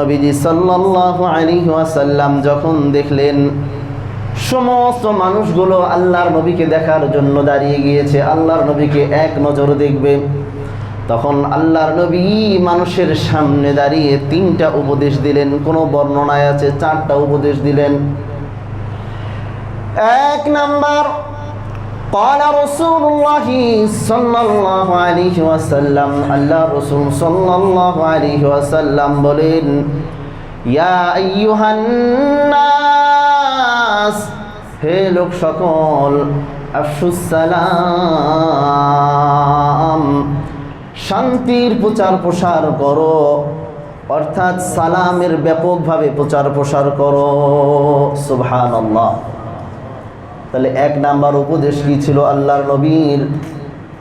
নবীজি সাল্লাল্লাহু আলাইহি ওয়াসাল্লাম যখন দেখলেন, সমস্ত মানুষগুলো আল্লাহর নবীকে দেখার জন্য দাঁড়িয়ে গিয়েছে, আল্লাহর নবীকে এক নজর দেখবে। তখন আল্লাহর নবী মানুষের সামনে দাঁড়িয়ে তিনটা উপদেশ দিলেন, কোনো বর্ণনায় আছে, চারটা উপদেশ দিলেন। এক নাম্বার قال رسول الله صلى الله عليه وسلم আল্লাহ রসুল صلى الله عليه وسلم বলেন ইয়া আইয়ুহান নাস হে লোক সকল আফসুস সালাম শান্তির প্রচার প্রসার করো অর্থাৎ সালামের ব্যাপকভাবে প্রচার প্রসার করো সুবহানাল্লাহ তাহলে এক নাম্বার উপদেশ কি ছিল আল্লাহর নবীর?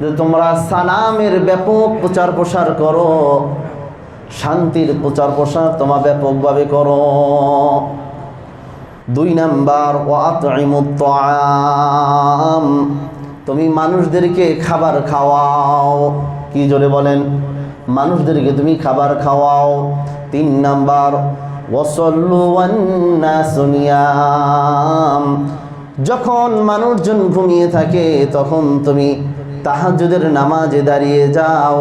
যে তোমরা সালামের ব্যাপক প্রচার প্রসার করো, শান্তির প্রচার প্রসার তোমা ব্যাপকভাবে করো। দুই নাম্বার ওয়াতঈমুত্তাআম তুমি মানুষদেরকে খাবার খাওয়াও। কি জোরে বলেন? মানুষদেরকে তুমি খাবার খাওয়াও। তিন নাম্বার ওয়াসাল্লু ওয়ান্নাসু নিয়াম যখন মানুষজন ঘুমিয়ে থাকে, তখন তুমি তাহাজ্জুদের নামাজে দাঁড়িয়ে যাও।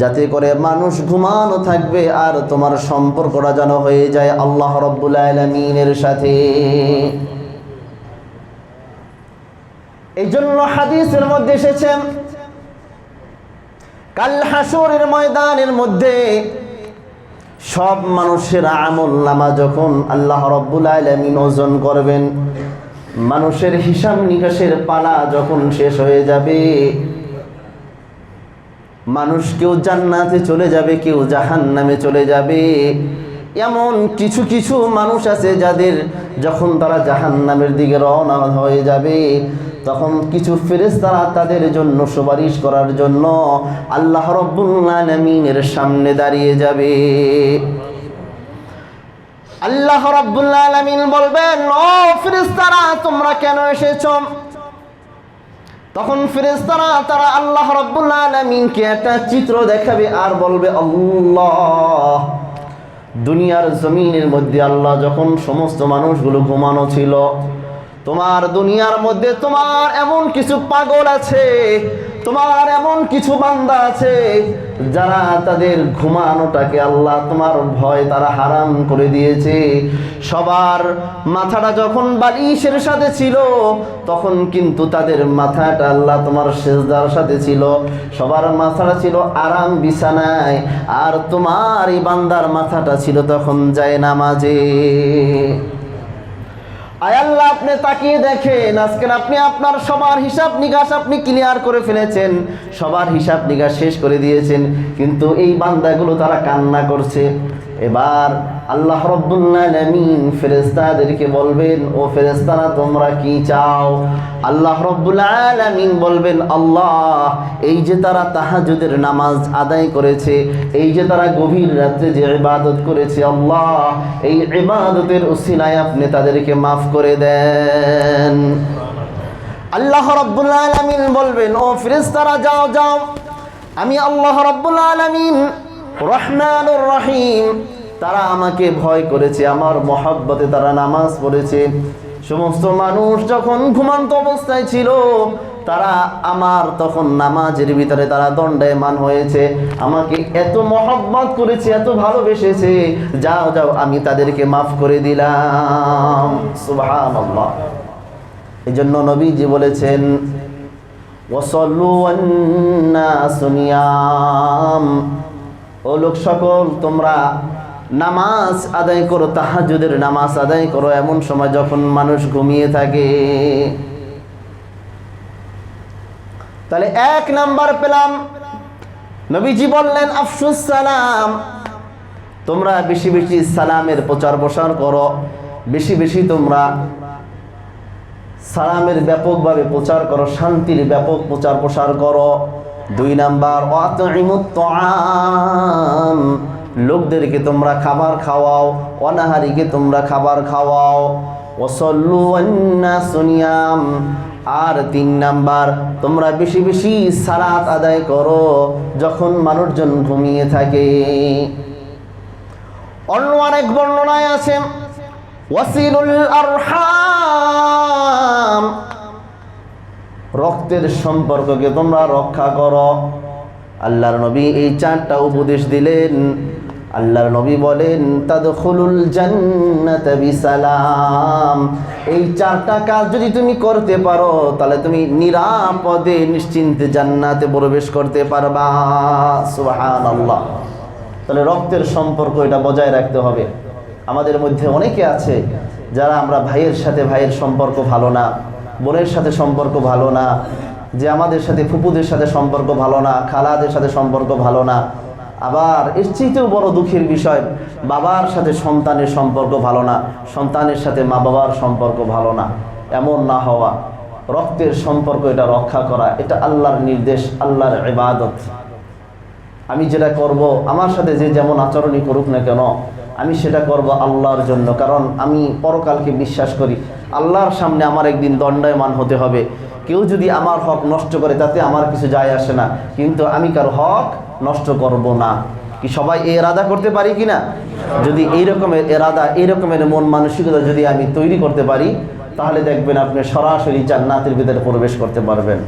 যাতে করে মানুষ ঘুমানো থাকবে আর তোমার সম্পর্কটা যেন হয়ে যায় আল্লাহ রব্বুল আলমিনের সাথে। এই জন্য হাদিসের মধ্যে এসেছেন, কাল হাসরের ময়দানের মধ্যে সব মানুষের আমল নামা যখন আল্লাহ রব্বুল আলমিন ওজন করবেন মানুষের হিসাব নিকাশের পালা যখন শেষ হয়ে যাবে, মানুষ কেউ জান্নাতে চলে যাবে, কেউ জাহান নামে চলে যাবে। এমন কিছু কিছু মানুষ আছে যাদের যখন তারা জাহান নামের দিকে রওনা হয়ে যাবে, তখন কিছু ফেরেশতারা তাদের জন্য সুপারিশ করার জন্য আল্লাহ রব্বুল আলামিনের সামনে দাঁড়িয়ে যাবে। আল্লাহ রাব্বুল আলামিন বলবেন, ও ফেরেশতারা, তোমরা কেন এসেছ? তখন ফেরেশতারা, তারা আল্লাহ রাব্বুল আলামিনকে একটা চিত্র দেখাবে আর বলবে, আল্লাহ, দুনিয়ার জমিনের মধ্যে আল্লাহ যখন সমস্ত মানুষগুলো ঘুমানো ছিল, তোমার দুনিয়ার মধ্যে তোমার এমন কিছু পাগল আছে তোমার এমন কিছু বান্দা আছে যারা তাদের ঘুমানোটাকে আল্লাহ তোমার ভয় তারা হারাম করে দিয়েছে। সবার মাথাটা যখন বালিশের সাথে ছিল, তখন কিন্তু তাদের মাথাটা আল্লাহ তোমার সেজদার সাথে ছিল। সবার মাথাটা ছিল আরাম বিছানায়, আর তোমার এই বান্দার মাথাটা ছিল তখন যায় নামাজে। আয় আল্লাহ, আপনি তাকিয়ে দেখেন, আজকে আপনি আপনার সবার হিসাব নিকাশ আপনি ক্লিয়ার করে ফেলেছেন, সবার হিসাব নিকাশ শেষ করে দিয়েছেন, কিন্তু এই বান্দাগুলো তারা কান্না করছে। এবার আল্লাহ রব্বুল্লামিন ফেরেস্তাদেরকে বলবেন, ও ফেরেস্তারা তোমরা কি চাও? আল্লাহ রব্বুল বলবেন, আল্লাহ, এই যে তারা তাহাজুদের নামাজ আদায় করেছে, এই যে তারা গভীর রাত্রে যে ইবাদত করেছে, আল্লাহ, এই ইবাদতের উসিলায় আপনি তাদেরকে মাফ করে দেন। আল্লাহ রব্বুল বলবেন, ও ফেরেশতারা, যাও যাও। আমি আল্লাহ রব্বুল রহমানুর রহিম তারা আমাকে ভয় করেছে, আমার মহাব্বতে তারা নামাজ পড়েছে। সমস্ত মানুষ যখন ঘুমান্ত অবস্থায় ছিল, তারা আমার তখন নামাজের ভিতরে তারা দণ্ডায়মান হয়েছে। আমাকে এত মহব্বত করেছে, এত ভালোবেসেছে, যাও যাও, আমি তাদেরকে মাফ করে দিলাম। এই জন্য নবীজি বলেছেন ও লোক সকল, তোমরা নামাজ আদায় করো তাহাজুদের নামাজ আদায় করো, এমন সময় যখন মানুষ ঘুমিয়ে থাকে। তাহলে এক নাম্বার পেলাম। নবীজি বললেন, আফসুস সালাম। তোমরা বেশি বেশি সালামের প্রচার প্রসার করো, বেশি বেশি তোমরা সালামের ব্যাপকভাবে প্রচার করো, শান্তির ব্যাপক প্রচার প্রসার করো। দুই নাম্বার অতঈমুত্তাআম লোকদেরকে তোমরা খাবার খাওয়াও, অনাহারিকে তোমরা খাবার খাওয়াও। ওসল্লু সুনিয়াম আর তিন নাম্বার, তোমরা বেশি বেশি সালাত আদায় করো যখন মানুষজন ঘুমিয়ে থাকে। অন্য অনেক বর্ণনায় আছে, ওয়াসিলুল আরহাম। রক্তের সম্পর্ককে তোমরা রক্ষা করো। আল্লাহর নবী এই চারটা উপদেশ দিলেন। আল্লাহর নবী বলেন, তাদখুলুল জান্নাত বিসালাম। এই চারটা কাজ যদি তুমি করতে পারো, তাহলে তুমি নিরাপদে, নিশ্চিন্তে জান্নাতে প্রবেশ করতে পারবা। সুবহানাল্লাহ। তাহলে রক্তের সম্পর্ক এটা বজায় রাখতে হবে। আমাদের মধ্যে অনেকে আছে যারা আমরা ভাইয়ের সাথে ভাইয়ের সম্পর্ক ভালো না, বোনের সাথে সম্পর্ক ভালো না। যে আমাদের সাথে ফুপুদের সাথে সম্পর্ক ভালো না, খালাদের সাথে সম্পর্ক ভালো না। আবার এর চেয়েতেও বড় দুঃখের বিষয়, বাবার সাথে সন্তানের সম্পর্ক ভালো না, সন্তানের সাথে মা বাবার সম্পর্ক ভালো না, এমন না হওয়া। রক্তের সম্পর্ক এটা রক্ষা করা, এটা আল্লাহর নির্দেশ, আল্লাহর ইবাদত। আমি যেটা করব, আমার সাথে যে যেমন আচরণই করুক না কেন, আমি সেটা করব আল্লাহর জন্য। কারণ আমি পরকালকে বিশ্বাস করি, আল্লাহর সামনে আমার একদিন দণ্ডায়মান হতে হবে। কেউ যদি আমার হক নষ্ট করে, তাতে আমার কিছু যায় আসে না। কিন্তু আমি কারও হক নষ্ট করব না। কি সবাই এই এরাদা করতে পারি কি না? যদি এই রকমের এরাদা, এই রকমের মন মানসিকতা যদি আমি তৈরি করতে পারি, তাহলে দেখবেন আপনি সরাসরি জান্নাতের ভিতরে প্রবেশ করতে পারবেন।